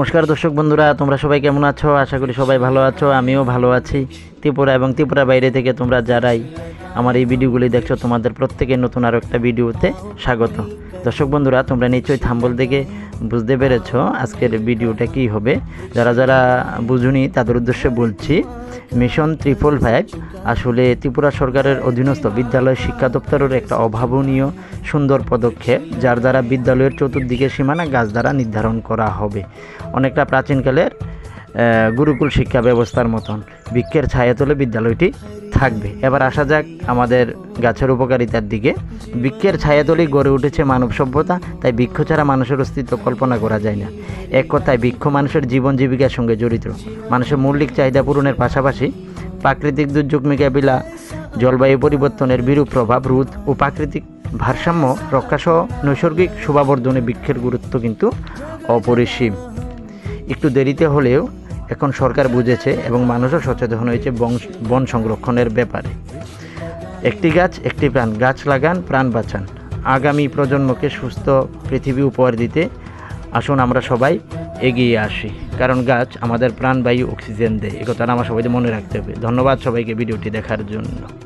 নমস্কার দর্শক বন্ধুরা, তোমরা সবাই কেমন আছো? আশা করি সবাই ভালো আছো, আমিও ভালো আছি। ত্রিপুরা এবং ত্রিপুরা বাইরে থেকে তোমরা যারাই আমার এই ভিডিওগুলি দেখছ, তোমাদের প্রত্যেকের নতুন আরও একটা ভিডিওতে স্বাগত। দর্শক বন্ধুরা, তোমরা নিশ্চয়ই থাম্বল থেকে বুঝতে পেরেছ আজকের ভিডিওটা কি হবে। যারা যারা বুঝুনি, তাদের উদ্দেশ্যে বলছি মিশন ত্রিপল ফাইভ। আসলে ত্রিপুরা সরকারের অধীনস্থ বিদ্যালয় শিক্ষা দপ্তরের একটা অভাবনীয় সুন্দর পদক্ষেপ, যার দ্বারা বিদ্যালয়ের চতুর্দিকে সীমানা গাছ দ্বারা নির্ধারণ করা হবে। অনেকটা প্রাচীনকালের গুরুকুল শিক্ষা ব্যবস্থার মতন। বৃক্ষের ছায়াতলে বিদ্যালয়টি থাকবে। এবার আসা যাক আমাদের গাছের উপকারিতার দিকে। বৃক্ষের ছায়াতলেই গড়ে উঠেছে মানব সভ্যতা, তাই বৃক্ষ ছাড়া মানুষের অস্তিত্ব কল্পনা করা যায় না। এক কথায়, বৃক্ষ মানুষের জীবন জীবিকার সঙ্গে জড়িত। মানুষের মৌলিক চাহিদা পূরণের পাশাপাশি প্রাকৃতিক দুর্যোগ মোকাবিলা, জলবায়ু পরিবর্তনের বিরূপ প্রভাব রোধ ও প্রাকৃতিক ভারসাম্য রক্ষাসহ নৈসর্গিক শোভাবর্ধনে বৃক্ষের গুরুত্ব কিন্তু অপরিসীম। একটু দেরিতে হলেও এখন সরকার বুঝেছে এবং মানুষও সচেতন হয়েছে বন- সংরক্ষণের ব্যাপারে। একটি গাছ, একটি প্রাণ, গাছ লাগান, প্রাণ বাঁচান। আগামী প্রজন্মকে সুস্থ পৃথিবী উপহার দিতে আসুন আমরা সবাই এগিয়ে আসি। কারণ গাছ আমাদের প্রাণবায়ু অক্সিজেন দেয়, এ কথাটা আমার সবাইকে মনে রাখতে হবে। ধন্যবাদ সবাইকে ভিডিওটি দেখার জন্য।